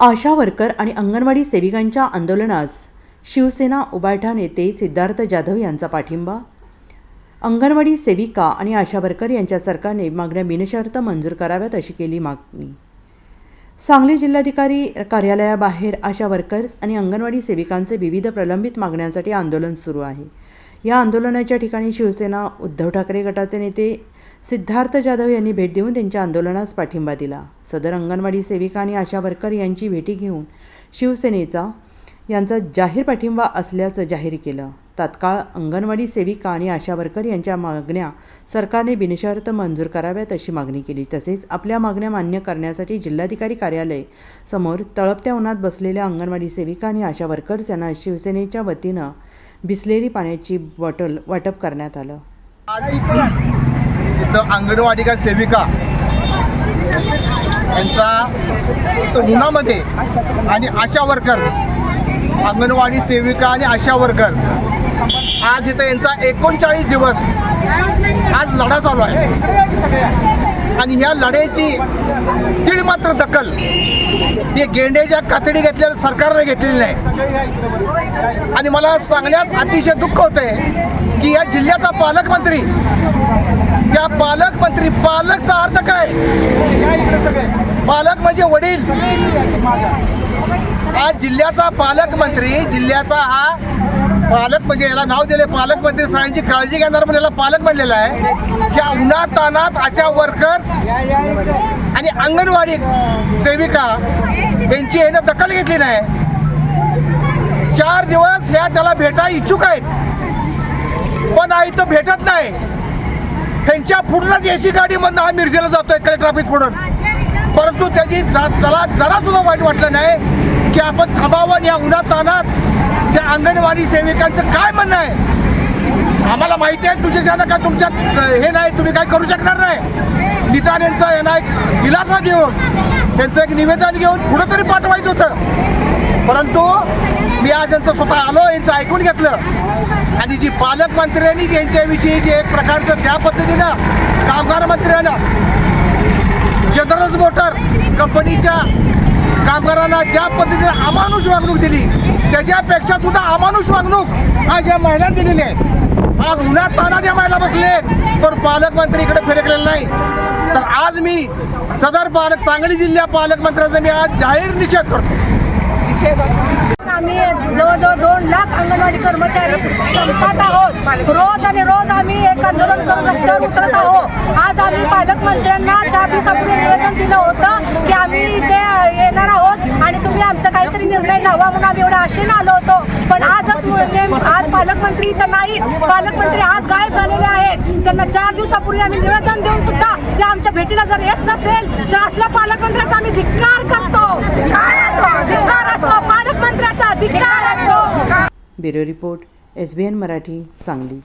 आशा worker आणि अंगणवाडी सेविकांच्या आंदोलनास शिवसेना उबाठा नेते सिद्धार्थ जाधव यांचा पाठिंबा. अंगणवाडी सेविका आणि आशा वर्कर यांच्या सरकारने मागण्या बिनशर्त मंजूर कराव्यात अशी केली मागणी. सांगली जिल्हाधिकारी कार्यालयाबाहेर आशा वर्कर्स आणि अंगणवाडी सेविकांचे विविध प्रलंबित मागण्यांसाठी आंदोलन सुरू आहे. या आंदोलनाच्या ठिकाणी शिवसेना उद्धव ठाकरे गटाचे नेते सिद्धार्थ जाधव यांनी भेट देऊन त्यांच्या आंदोलनास पाठिंबा दिला. सदर अंगणवाडी सेविका आणि आशा वर्कर यांची भेटी घेऊन शिवसेनेचा यांचा जाहीर पाठिंबा असल्याचं जाहीर केलं. तात्काळ अंगणवाडी सेविका आणि आशा वर्कर यांच्या मागण्या सरकारने बिनशर्त मंजूर कराव्यात अशी मागणी केली. तसेच आपल्या मागण्या मान्य करण्यासाठी जिल्हाधिकारी कार्यालय समोर तळपत्या उन्हात बसलेल्या अंगणवाडी सेविका आणि आशा वर्कर्स यांना शिवसेनेच्या वतीनं बिसलेरी पाण्याची बॉटल वाटप करण्यात आलं. आज इथं अंगणवाडी का सेविका यांचा उन्हामध्ये आणि आशा वर्कर अंगणवाडी सेविका आणि आशा वर्कर आज इथं यांचा एकोणचाळीस दिवस आज लढा चालू आहे. आणि ह्या लढ्याची तीळ मात्र दखल हे गेंड्याच्या कातडी घेतलेल्या सरकारने घेतलेली नाही. आणि मला सांगण्यास अतिशय दुःख होतंय की या जिल्ह्याचा पालकमंत्री त्या पालकमंत्री पालकचा अर्थ काय? पालक म्हणजे वडील. हा जिल्ह्याचा पालकमंत्री जिल्ह्याचा हा पालक म्हणजे याला नाव दिले पालकमंत्री सरांची काळजी घेणार म्हणून याला पालक म्हणलेला आहे. की उन्हात तानात अशा वर्कर्स आणि अंगणवाडी सेविका यांची यानं दखल घेतली नाही. चार दिवस ह्या त्याला भेटा इच्छुक आहेत. पण आई तो भेटत नाही. त्यांच्या पूर्णच एसी गाडीमधनं हा मिरजेला जातोय कलेक्टर ऑफिस फोडून. परंतु त्याची त्याला जरा सुद्धा वाईट वाटलं नाही. की आपण थांबावं या उन्हातानात त्या अंगणवाडी सेविकांचं काय म्हणणं आहे? आम्हाला माहिती आहे तुझ्याच्या का तुमच्यात हे नाही तुम्ही काय करू शकणार नाही? निदान यांचा यांना एक दिलासा घेऊन त्यांचं एक निवेदन घेऊन पुढं तरी पाठवायचं होतं. परंतु मी आज यांचं स्वतः आलो यांचं ऐकून घेतलं. आणि जी पालकमंत्र्यांनी यांच्याविषयी जे एक प्रकारचं त्या पद्धतीनं कामगार मंत्र्यानं जनरल मोटर कंपनीच्या कामगारांना ज्या पद्धतीने अमानुष वागणूक दिली त्याच्यापेक्षा सुद्धा अमानुष वागणूक आज या महिला दिलेली आहे. आज उन्हात ताना या महिला बसले पण पालकमंत्री इकडे फिरकलेले नाही. तर आज मी सदर पालक सांगली जिल्ह्या पालकमंत्र्याचा मी आज जाहीर निषेध करतो. आम्ही जवळजवळ दोन लाख अंगणवाडी कर्मचारी संपात आहोत. रोज आणि रोज आम्ही एक आंदोलन करून रस्त्यावर उतरत आहोत. आज आम्ही पालकमंत्र्यांना दिवसापूर्वी निवेदन दिलं होतं की आम्ही इथे येणार आहोत आणि तुम्ही आमचा काहीतरी निर्णय घ्यावा म्हणून आम्ही एवढं आशेनं आलो होतो. पण आजच आज पालकमंत्री इथं नाही. पालकमंत्री आज गायब झालेले आहेत. त्यांना चार दिवसापूर्वी आम्ही निवेदन देऊन सुद्धा ते आमच्या भेटीला जर येत नसेल तर असल्या पालकमंत्र्याचा आम्ही धिक्कार करतो. धिक्कार असतो. पालकमंत्र्याचा धिक्कार असतो. Bureau report S B N Marathi Sangli.